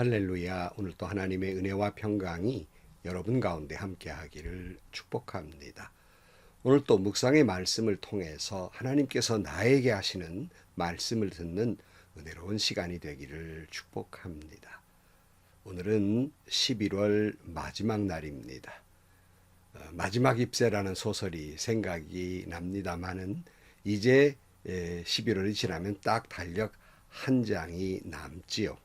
할렐루야. 오늘 또 하나님의 은혜와 평강이 여러분 가운데 함께 하기를 축복합니다. 오늘 또 묵상의 말씀을 통해서 하나님께서 나에게 하시는 말씀을 듣는 은혜로운 시간이 되기를 축복합니다. 오늘은 11월 마지막 날입니다. 어, 마지막 입세라는 소설이 생각이 납니다만은 이제 11월이 지나면 딱 달력 한 장이 남지요.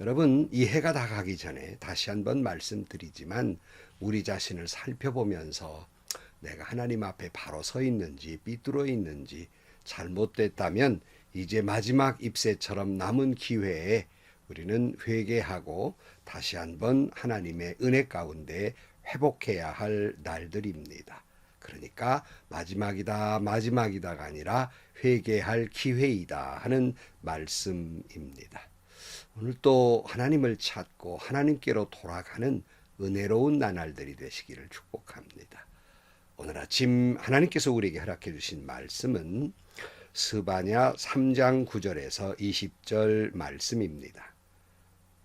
여러분, 이 해가 다 가기 전에 다시 한번 말씀드리지만 우리 자신을 살펴보면서 내가 하나님 앞에 바로 서 있는지 삐뚤어 있는지 잘못됐다면 이제 마지막 입세처럼 남은 기회에 우리는 회개하고 다시 한번 하나님의 은혜 가운데 회복해야 할 날들입니다. 그러니까 마지막이다, 마지막이다가 아니라 회개할 기회이다 하는 말씀입니다. 오늘 또 하나님을 찾고 하나님께로 돌아가는 은혜로운 나날들이 되시기를 축복합니다. 오늘 아침 하나님께서 우리에게 허락해 주신 말씀은 스바냐 3장 9절에서 20절 말씀입니다.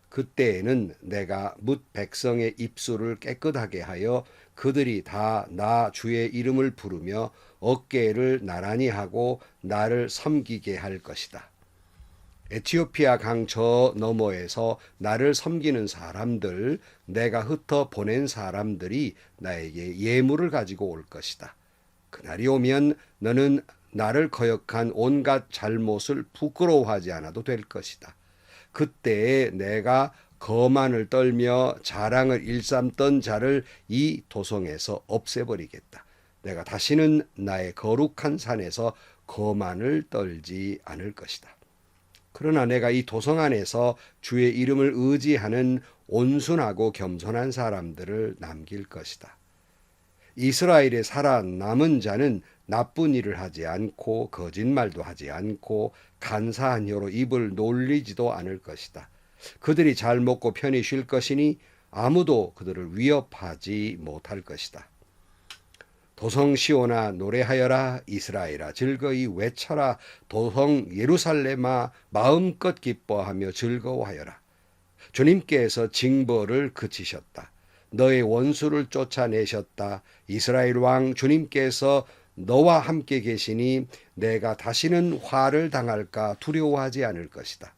그때에는 내가 뭇 백성의 입술을 깨끗하게 하여 그들이 다 나 주의 이름을 부르며 어깨를 나란히 하고 나를 섬기게 할 것이다. 에티오피아 강 저 너머에서 나를 섬기는 사람들, 내가 흩어 보낸 사람들이 나에게 예물을 가지고 올 것이다. 그날이 오면 너는 나를 거역한 온갖 잘못을 부끄러워하지 않아도 될 것이다. 그때에 내가 거만을 떨며 자랑을 일삼던 자를 이 도성에서 없애버리겠다. 내가 다시는 나의 거룩한 산에서 거만을 떨지 않을 것이다. 그러나 내가 이 도성 안에서 주의 이름을 의지하는 온순하고 겸손한 사람들을 남길 것이다. 이스라엘에 살아남은 자는 나쁜 일을 하지 않고 거짓말도 하지 않고 간사한 혀로 입을 놀리지도 않을 것이다. 그들이 잘 먹고 편히 쉴 것이니 아무도 그들을 위협하지 못할 것이다. 도성 시오나 노래하여라 이스라엘아. 즐거이 외쳐라 도성 예루살렘아. 마음껏 기뻐하며 즐거워하여라. 주님께서 징벌을 그치셨다. 너의 원수를 쫓아내셨다. 이스라엘 왕 주님께서 너와 함께 계시니 내가 다시는 화를 당할까 두려워하지 않을 것이다.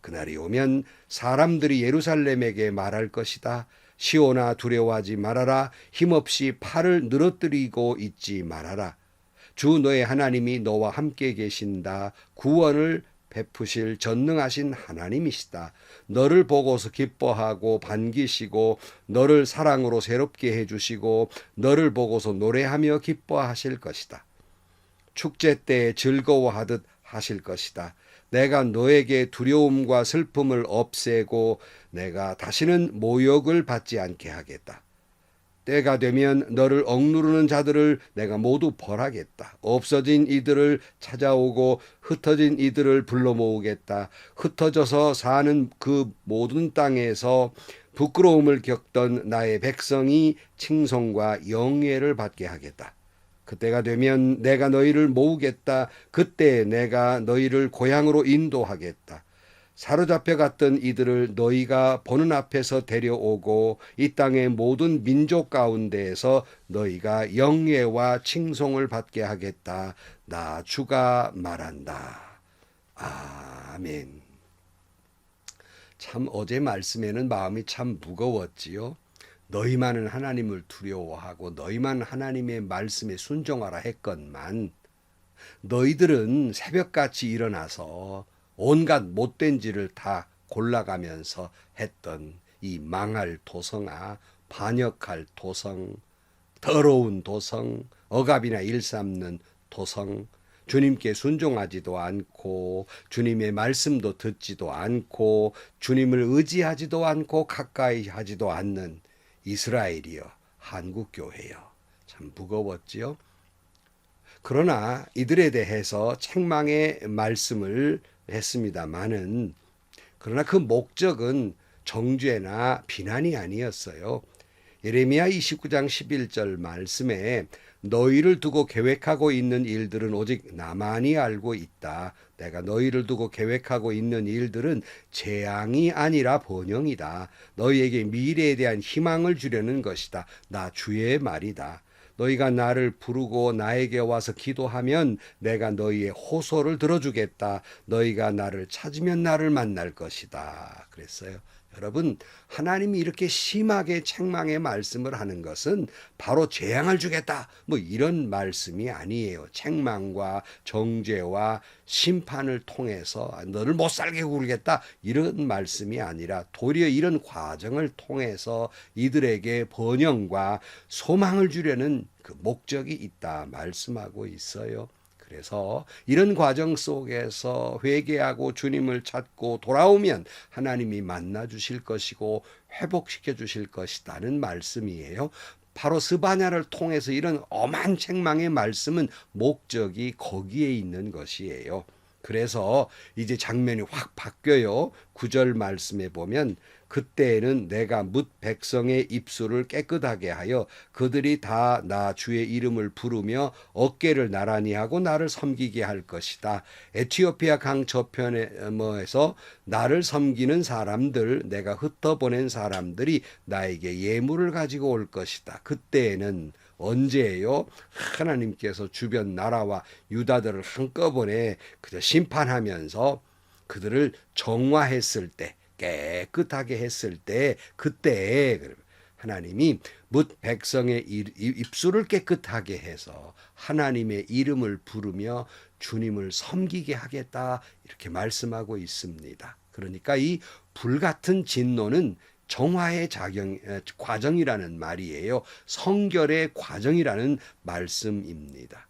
그날이 오면 사람들이 예루살렘에게 말할 것이다 시오나 두려워하지 말아라. 힘없이 팔을 늘어뜨리고 있지 말아라. 주 너의 하나님이 너와 함께 계신다. 구원을 베푸실 전능하신 하나님이시다. 너를 보고서 기뻐하고 반기시고 너를 사랑으로 새롭게 해주시고 너를 보고서 노래하며 기뻐하실 것이다. 축제 때 즐거워하듯 하실 것이다. 내가 너에게 두려움과 슬픔을 없애고 내가 다시는 모욕을 받지 않게 하겠다. 때가 되면 너를 억누르는 자들을 내가 모두 벌하겠다. 없어진 이들을 찾아오고 흩어진 이들을 불러 모으겠다. 흩어져서 사는 그 모든 땅에서 부끄러움을 겪던 나의 백성이 칭송과 영예를 받게 하겠다. 그때가 되면 내가 너희를 모으겠다. 그때 내가 너희를 고향으로 인도하겠다. 사로잡혀 갔던 이들을 너희가 보는 앞에서 데려오고 이 땅의 모든 민족 가운데에서 너희가 영예와 칭송을 받게 하겠다. 나 주가 말한다. 아멘. 참 어제 말씀에는 마음이 참 무거웠지요. 너희만은 하나님을 두려워하고 너희만 하나님의 말씀에 순종하라 했건만 너희들은 새벽같이 일어나서 온갖 못된 짓을 다 골라가면서 했던 이 망할 도성아 반역할 도성 더러운 도성 억압이나 일삼는 도성 주님께 순종하지도 않고 주님의 말씀도 듣지도 않고 주님을 의지하지도 않고 가까이 하지도 않는 이스라엘이여 한국 교회여 참 무거웠지요. 그러나 이들에 대해서 책망의 말씀을 했습니다마는 그러나 그 목적은 정죄나 비난이 아니었어요. 예레미야 29장 11절 말씀에 너희를 두고 계획하고 있는 일들은 오직 나만이 알고 있다. 내가 너희를 두고 계획하고 있는 일들은 재앙이 아니라 번영이다. 너희에게 미래에 대한 희망을 주려는 것이다. 나 주의 말이다. 너희가 나를 부르고 나에게 와서 기도하면 내가 너희의 호소를 들어주겠다. 너희가 나를 찾으면 나를 만날 것이다. 그랬어요. 여러분, 하나님이 이렇게 심하게 책망의 말씀을 하는 것은 바로 재앙을 주겠다. 뭐 이런 말씀이 아니에요. 책망과 정죄와 심판을 통해서 너를 못 살게 굴겠다. 이런 말씀이 아니라 도리어 이런 과정을 통해서 이들에게 번영과 소망을 주려는 그 목적이 있다. 말씀하고 있어요. 그래서 이런 과정 속에서 회개하고 주님을 찾고 돌아오면 하나님이 만나 주실 것이고 회복시켜 주실 것이다는 말씀이에요. 바로 스바냐를 통해서 이런 엄한 책망의 말씀은 목적이 거기에 있는 것이에요. 그래서 이제 장면이 확 바뀌어요. 구절 말씀에 보면 그때에는 내가 뭇 백성의 입술을 깨끗하게 하여 그들이 다 나 주의 이름을 부르며 어깨를 나란히 하고 나를 섬기게 할 것이다. 에티오피아 강 저편에 뭐에서 나를 섬기는 사람들 내가 흩어보낸 사람들이 나에게 예물을 가지고 올 것이다. 그때에는 언제예요? 하나님께서 주변 나라와 유다들을 한꺼번에 그저 심판하면서 그들을 정화했을 때 깨끗하게 했을 때 그때 하나님이 뭇 백성의 입술을 깨끗하게 해서 하나님의 이름을 부르며 주님을 섬기게 하겠다 이렇게 말씀하고 있습니다. 그러니까 이 불같은 진노는 정화의 자경, 과정이라는 말이에요. 성결의 과정이라는 말씀입니다.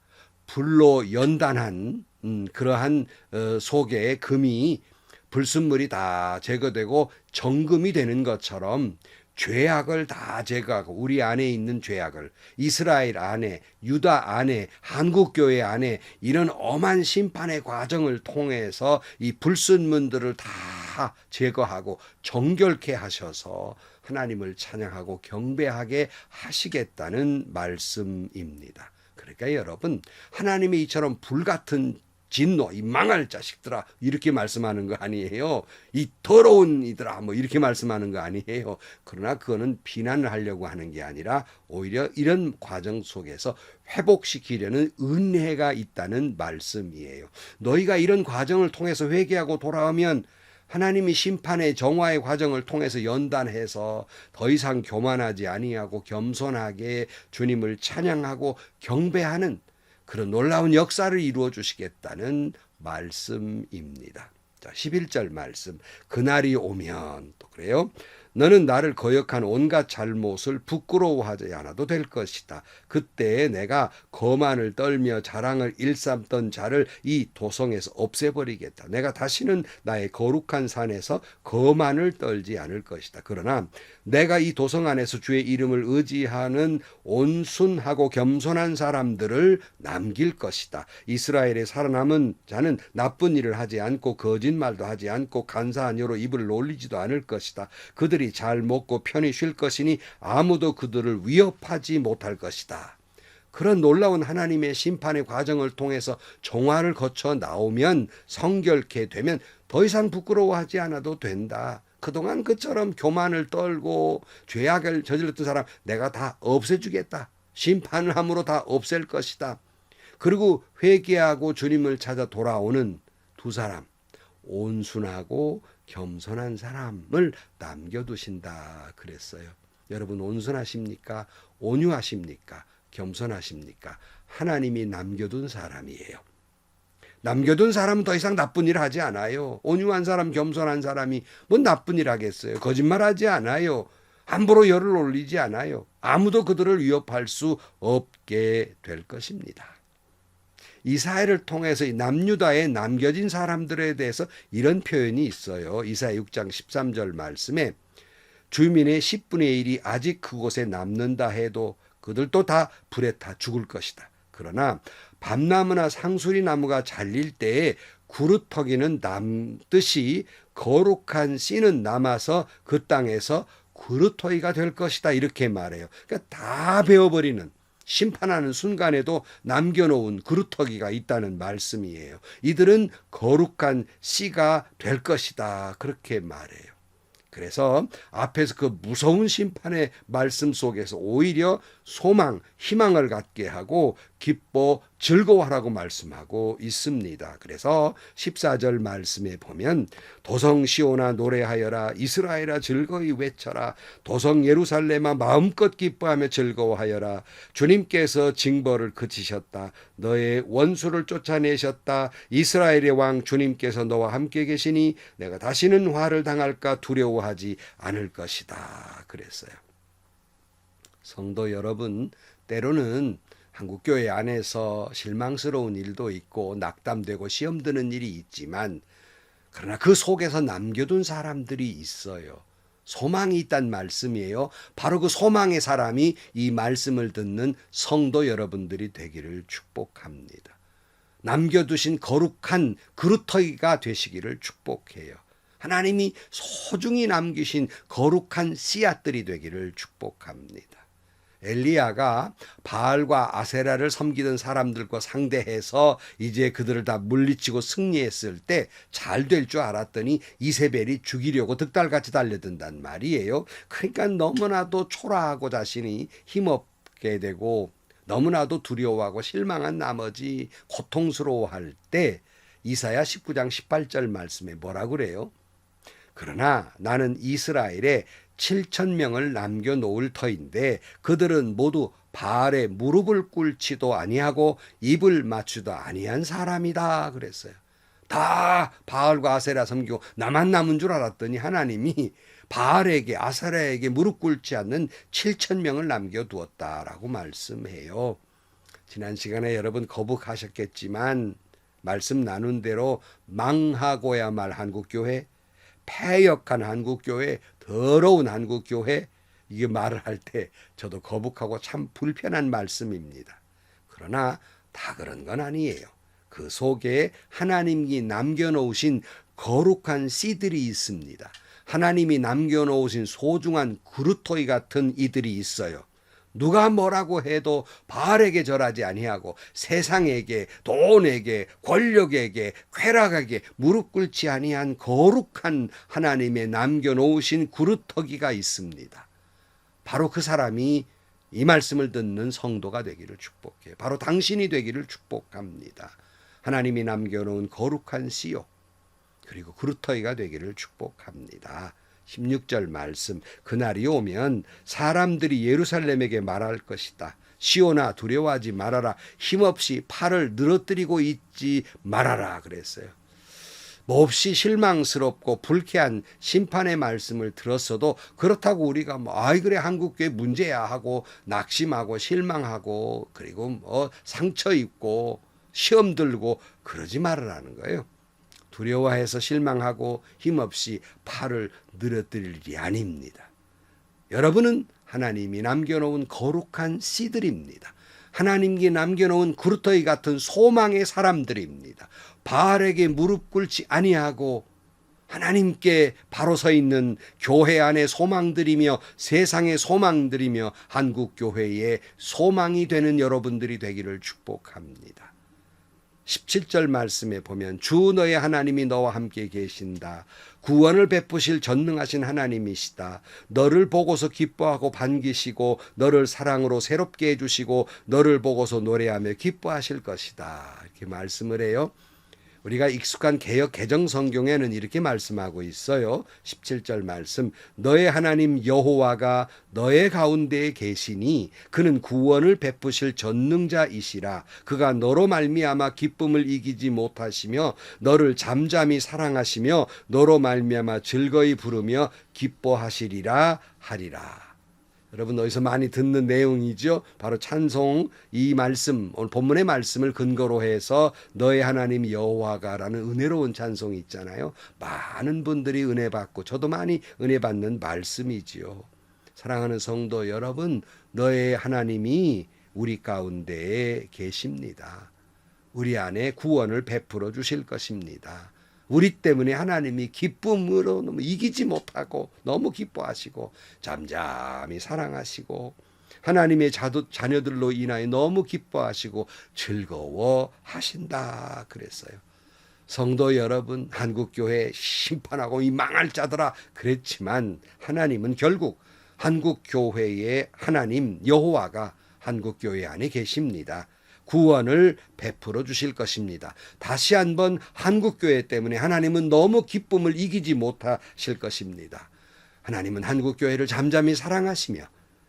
불로 연단한 음, 그러한 어, 속에 금이 불순물이 다 제거되고 정금이 되는 것처럼 죄악을 다 제거하고 우리 안에 있는 죄악을 이스라엘 안에 유다 안에 한국 교회 안에 이런 엄한 심판의 과정을 통해서 이 불순물들을 다 제거하고 정결케 하셔서 하나님을 찬양하고 경배하게 하시겠다는 말씀입니다. 그러니까 여러분 하나님이 이처럼 불같은 진노, 이 망할 자식들아, 이렇게 말씀하는 거 아니에요. 이 더러운 이들아, 뭐 이렇게 말씀하는 거 아니에요. 그러나 그거는 비난을 하려고 하는 게 아니라 오히려 이런 과정 속에서 회복시키려는 은혜가 있다는 말씀이에요. 너희가 이런 과정을 통해서 회개하고 돌아오면 하나님이 심판의 정화의 과정을 통해서 연단해서 더 이상 교만하지 아니하고 겸손하게 주님을 찬양하고 경배하는 그런 놀라운 역사를 이루어 주시겠다는 말씀입니다. 자, 11절 말씀. 그날이 오면 또 그래요. 너는 나를 거역한 온갖 잘못을 부끄러워하지 않아도 될 것이다. 그때 내가 거만을 떨며 자랑을 일삼던 자를 이 도성에서 없애버리겠다. 내가 다시는 나의 거룩한 산에서 거만을 떨지 않을 것이다. 그러나 내가 이 도성 안에서 주의 이름을 의지하는 온순하고 겸손한 사람들을 남길 것이다. 이스라엘의 살아남은 자는 나쁜 일을 하지 않고 거짓말도 하지 않고 간사한 여로 입을 놀리지도 않을 것이다. 그들이 잘 먹고 편히 쉴 것이니 아무도 그들을 위협하지 못할 것이다. 그런 놀라운 하나님의 심판의 과정을 통해서 정화를 거쳐 나오면 성결케 되면 더 이상 부끄러워하지 않아도 된다. 그동안 그처럼 교만을 떨고 죄악을 저질렀던 사람 내가 다 없애주겠다. 심판을 함으로 다 없앨 것이다. 그리고 회개하고 주님을 찾아 돌아오는 두 사람, 온순하고 겸손한 사람을 남겨두신다 그랬어요. 여러분 온순하십니까? 온유하십니까? 겸손하십니까? 하나님이 남겨둔 사람이에요. 남겨둔 사람은 더 이상 나쁜 일 하지 않아요. 온유한 사람, 겸손한 사람이 뭐 나쁜 일 하겠어요. 거짓말 하지 않아요. 함부로 열을 올리지 않아요. 아무도 그들을 위협할 수 없게 될 것입니다. 이사야를 통해서 남유다에 남겨진 사람들에 대해서 이런 표현이 있어요. 이사야 6장 13절 말씀에 주민의 10분의 1이 아직 그곳에 남는다 해도 그들도 다 불에 타 죽을 것이다. 그러나 밤나무나 상수리 나무가 잘릴 때에 구루터기는 남듯이 거룩한 씨는 남아서 그 땅에서 그루터기가 될 것이다 이렇게 말해요. 그러니까 다 베어버리는 심판하는 순간에도 남겨놓은 그루터기가 있다는 말씀이에요. 이들은 거룩한 씨가 될 것이다 그렇게 말해요. 그래서 앞에서 그 무서운 심판의 말씀 속에서 오히려 소망, 희망을 갖게 하고 기뻐 즐거워하라고 말씀하고 있습니다. 그래서 14절 말씀에 보면 도성 시오나 노래하여라 이스라엘아 즐거이 외쳐라 도성 예루살렘아 마음껏 기뻐하며 즐거워하여라 주님께서 징벌을 그치셨다 너의 원수를 쫓아내셨다 이스라엘의 왕 주님께서 너와 함께 계시니 내가 다시는 화를 당할까 두려워하지 않을 것이다 그랬어요. 성도 여러분, 때로는 한국교회 안에서 실망스러운 일도 있고 낙담되고 시험 드는 일이 있지만 그러나 그 속에서 남겨둔 사람들이 있어요. 소망이 있단 말씀이에요. 바로 그 소망의 사람이 이 말씀을 듣는 성도 여러분들이 되기를 축복합니다. 남겨두신 거룩한 그루터기가 되시기를 축복해요. 하나님이 소중히 남기신 거룩한 씨앗들이 되기를 축복합니다. 엘리야가 바알과 아세라를 섬기던 사람들과 상대해서 이제 그들을 다 물리치고 승리했을 때 잘 될 줄 알았더니 이세벨이 죽이려고 득달같이 달려든단 말이에요. 그러니까 너무나도 초라하고 자신이 힘없게 되고 너무나도 두려워하고 실망한 나머지 고통스러워할 때 이사야 19장 18절 말씀에 뭐라 그래요? 그러나 나는 이스라엘에 7천 명을 남겨 놓을 터인데 그들은 모두 바알에 무릎을 꿇지도 아니하고 입을 맞추도 아니한 사람이다 그랬어요. 다 바알과 아세라 섬기고 나만 남은 줄 알았더니 하나님이 바알에게 아세라에게 무릎 꿇지 않는 7천 명을 남겨 두었다라고 말씀해요. 지난 시간에 여러분 거북하셨겠지만 말씀 나눈 대로 망하고야 말 한국교회 폐역한 한국교회, 더러운 한국교회, 이게 말을 할 때 저도 거북하고 참 불편한 말씀입니다. 그러나 다 그런 건 아니에요. 그 속에 하나님이 남겨놓으신 거룩한 씨들이 있습니다. 하나님이 남겨놓으신 소중한 그루토이 같은 이들이 있어요. 누가 뭐라고 해도 바알에게 절하지 아니하고 세상에게 돈에게 권력에게 쾌락에게 무릎 꿇지 아니한 거룩한 하나님의 남겨 놓으신 구루터기가 있습니다. 바로 그 사람이 이 말씀을 듣는 성도가 되기를 축복해. 바로 당신이 되기를 축복합니다. 하나님이 남겨 놓은 거룩한 씨요. 그리고 그루터기가 되기를 축복합니다. 16절 말씀 그날이 오면 사람들이 예루살렘에게 말할 것이다. 시오나 두려워하지 말아라. 힘없이 팔을 늘어뜨리고 있지 말아라 그랬어요. 몹시 실망스럽고 불쾌한 심판의 말씀을 들었어도 그렇다고 우리가 뭐 아이 그래 한국교회 문제야 하고 낙심하고 실망하고 그리고 뭐 상처 입고 시험 들고 그러지 말으라는 거예요. 두려워해서 실망하고 힘없이 팔을 늘어뜨릴 일이 아닙니다. 여러분은 하나님이 남겨놓은 거룩한 씨들입니다. 하나님께 남겨놓은 구르터기 같은 소망의 사람들입니다. 바알에게 무릎 꿇지 아니하고 하나님께 바로 서 있는 교회 안의 소망들이며 세상의 소망들이며 한국 교회의 소망이 되는 여러분들이 되기를 축복합니다. 17절 말씀에 보면 주 너의 하나님이 너와 함께 계신다. 구원을 베푸실 전능하신 하나님이시다. 너를 보고서 기뻐하고 반기시고 너를 사랑으로 새롭게 해주시고 너를 보고서 노래하며 기뻐하실 것이다. 이렇게 말씀을 해요. 우리가 익숙한 개혁 개정 성경에는 이렇게 말씀하고 있어요. 17절 말씀. 너의 하나님 여호와가 너의 가운데에 계시니 그는 구원을 베푸실 전능자이시라. 그가 너로 말미암아 기쁨을 이기지 못하시며 너를 잠잠히 사랑하시며 너로 말미암아 즐거이 부르며 기뻐하시리라 하리라. 여러분 어디서 많이 듣는 내용이죠. 바로 찬송 이 말씀 오늘 본문의 말씀을 근거로 해서 너의 하나님 여호와가라는 은혜로운 찬송이 있잖아요. 많은 분들이 은혜 받고 저도 많이 은혜 받는 말씀이지요. 사랑하는 성도 여러분, 너의 하나님이 우리 가운데에 계십니다. 우리 안에 구원을 베풀어 주실 것입니다. 우리 때문에 하나님이 기쁨으로 너무 이기지 못하고 너무 기뻐하시고 잠잠히 사랑하시고 하나님의 자도, 자녀들로 인하여 너무 기뻐하시고 즐거워하신다 그랬어요. 성도 여러분, 한국교회 심판하고 이 망할 자들아 그랬지만 하나님은 결국 한국교회의 하나님 여호와가 한국교회 안에 계십니다. 구원을 베풀어 주실 것입니다. 다시 한번 한국교회 때문에 하나님은 너무 기쁨을 이기지 못하실 것입니다. 하나님은 한국교회를 잠잠히 사랑하시며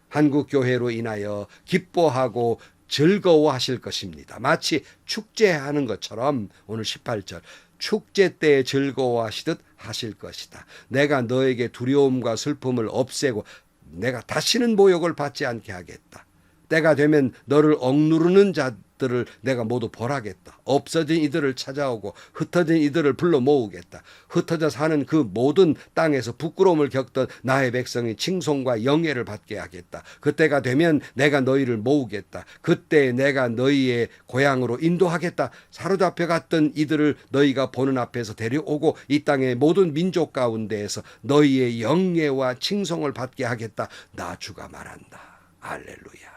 한국교회로 인하여 기뻐하고 즐거워하실 것입니다. 마치 축제하는 것처럼 오늘 18절 축제 때에 즐거워하시듯 하실 것이다. 내가 너에게 두려움과 슬픔을 없애고 내가 다시는 모욕을 받지 않게 하겠다. 때가 되면 너를 억누르는 자들을 내가 모두 벌하겠다. 없어진 이들을 찾아오고 흩어진 이들을 불러 모으겠다. 흩어져 사는 그 모든 땅에서 부끄러움을 겪던 나의 백성이 칭송과 영예를 받게 하겠다. 그때가 되면 내가 너희를 모으겠다. 그때 내가 너희의 고향으로 인도하겠다. 사로잡혀 갔던 이들을 너희가 보는 앞에서 데려오고 이 땅의 모든 민족 가운데에서 너희의 영예와 칭송을 받게 하겠다. 나 주가 말한다. 할렐루야.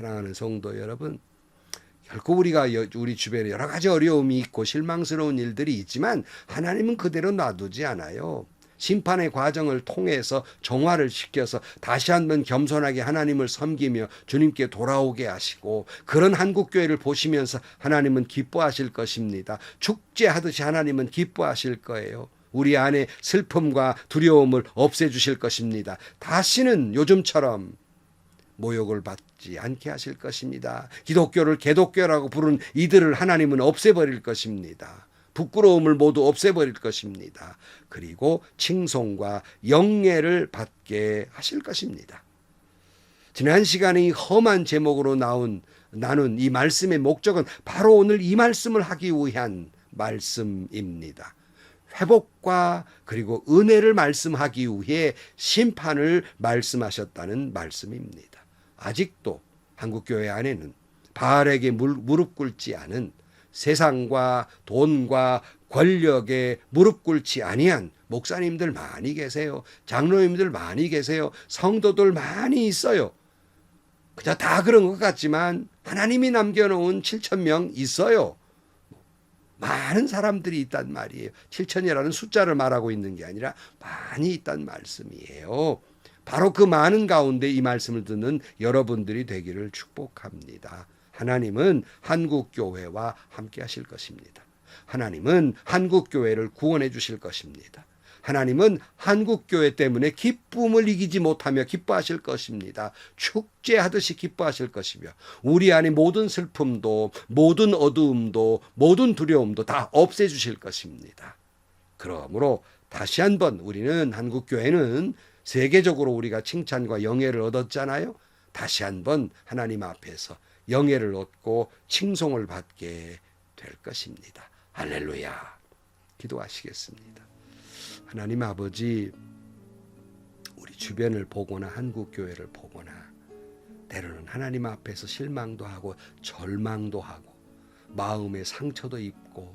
사랑하는 성도 여러분, 결코 우리가 여- 우리 주변에 여러 가지 어려움이 있고 실망스러운 일들이 있지만 하나님은 그대로 놔두지 않아요. 심판의 과정을 통해서 정화를 시켜서 다시 한번 겸손하게 하나님을 섬기며 주님께 돌아오게 하시고 그런 한국교회를 보시면서 하나님은 기뻐하실 것입니다. 축제하듯이 하나님은 기뻐하실 거예요. 우리 안에 슬픔과 두려움을 없애주실 것입니다. 다시는 요즘처럼 모욕을 받 지 않게 하실 것입니다. 기독교를 개독교라고 부른 이들을 하나님은 없애버릴 것입니다. 부끄러움을 모두 없애버릴 것입니다. 그리고 칭송과 영예를 받게 하실 것입니다. 지난 시간에 이 험한 제목으로 나온 나눈 이 말씀의 목적은 바로 오늘 이 말씀을 하기 위한 말씀입니다. 회복과 그리고 은혜를 말씀하기 위해 심판을 말씀하셨다는 말씀입니다. 아직도 한국교회 안에는 바알에게 물- 무릎 꿇지 않은 세상과 돈과 권력에 무릎 꿇지 아니한 목사님들 많이 계세요. 장로님들 많이 계세요. 성도들 많이 있어요. 그저 다 그런 것 같지만 하나님이 남겨놓은 7천 명 있어요. 많은 사람들이 있단 말이에요. 7천이라는 숫자를 말하고 있는 게 아니라 많이 있단 말씀이에요. 바로 그 많은 가운데 이 말씀을 듣는 여러분들이 되기를 축복합니다. 하나님은 한국 교회와 함께 하실 것입니다. 하나님은 한국 교회를 구원해 주실 것입니다. 하나님은 한국 교회 때문에 기쁨을 이기지 못하며 기뻐하실 것입니다. 축제하듯이 기뻐하실 것이며 우리 안에 모든 슬픔도 모든 어두움도 모든 두려움도 다 없애 주실 것입니다. 그러므로 다시 한번 우리는 한국 교회는 세계적으로 우리가 칭찬과 영예를 얻었잖아요. 다시 한번 하나님 앞에서 영예를 얻고 칭송을 받게 될 것입니다. 할렐루야. 기도하시겠습니다. 하나님 아버지 우리 주변을 보거나 한국 교회를 보거나 때로는 하나님 앞에서 실망도 하고 절망도 하고 마음에 상처도 입고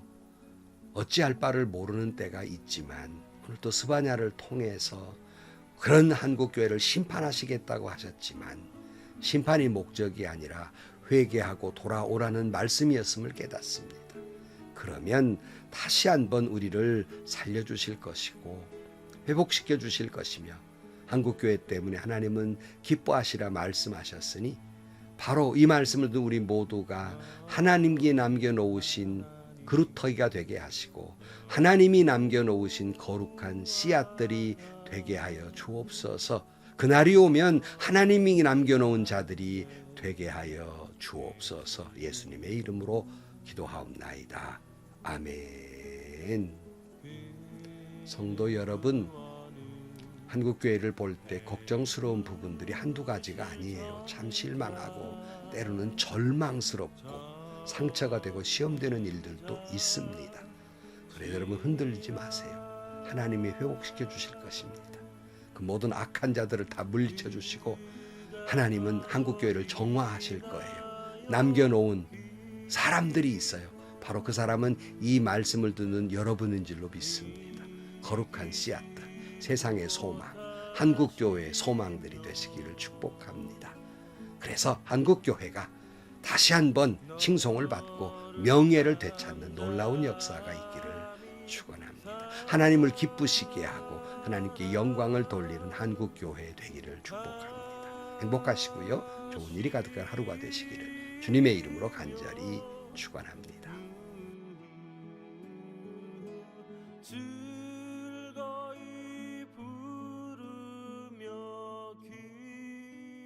어찌할 바를 모르는 때가 있지만 오늘 또 스바냐를 통해서 그런 한국 교회를 심판하시겠다고 하셨지만 심판이 목적이 아니라 회개하고 돌아오라는 말씀이었음을 깨닫습니다. 그러면 다시 한번 우리를 살려 주실 것이고 회복시켜 주실 것이며 한국 교회 때문에 하나님은 기뻐하시라 말씀하셨으니 바로 이 말씀을 듣는 우리 모두가 하나님께 남겨 놓으신 그루터기가 되게 하시고 하나님이 남겨 놓으신 거룩한 씨앗들이 되게 하여 주옵소서 그날이 오면 하나님이 남겨놓은 자들이 되게 하여 주옵소서 예수님의 이름으로 기도하옵나이다. 아멘. 성도 여러분, 한국교회를 볼 때 걱정스러운 부분들이 한두 가지가 아니에요. 참 실망하고 때로는 절망스럽고 상처가 되고 시험되는 일들도 있습니다. 그래 여러분 흔들리지 마세요. 하나님이 회복시켜 주실 것입니다. 그 모든 악한 자들을 다 물리쳐 주시고 하나님은 한국 교회를 정화하실 거예요. 남겨놓은 사람들이 있어요. 바로 그 사람은 이 말씀을 듣는 여러분인 줄로 믿습니다. 거룩한 씨앗들, 세상의 소망, 한국 교회의 소망들이 되시기를 축복합니다. 그래서 한국 교회가 다시 한번 칭송을 받고 명예를 되찾는 놀라운 역사가 있기를 축원합니다. 하나님을 기쁘시게 하고 하나님께 영광을 돌리는 한국 교회 되기를 축복합니다. 행복하시고요. 좋은 일이 가득한 하루가 되시기를 주님의 이름으로 간절히 축원합니다. 주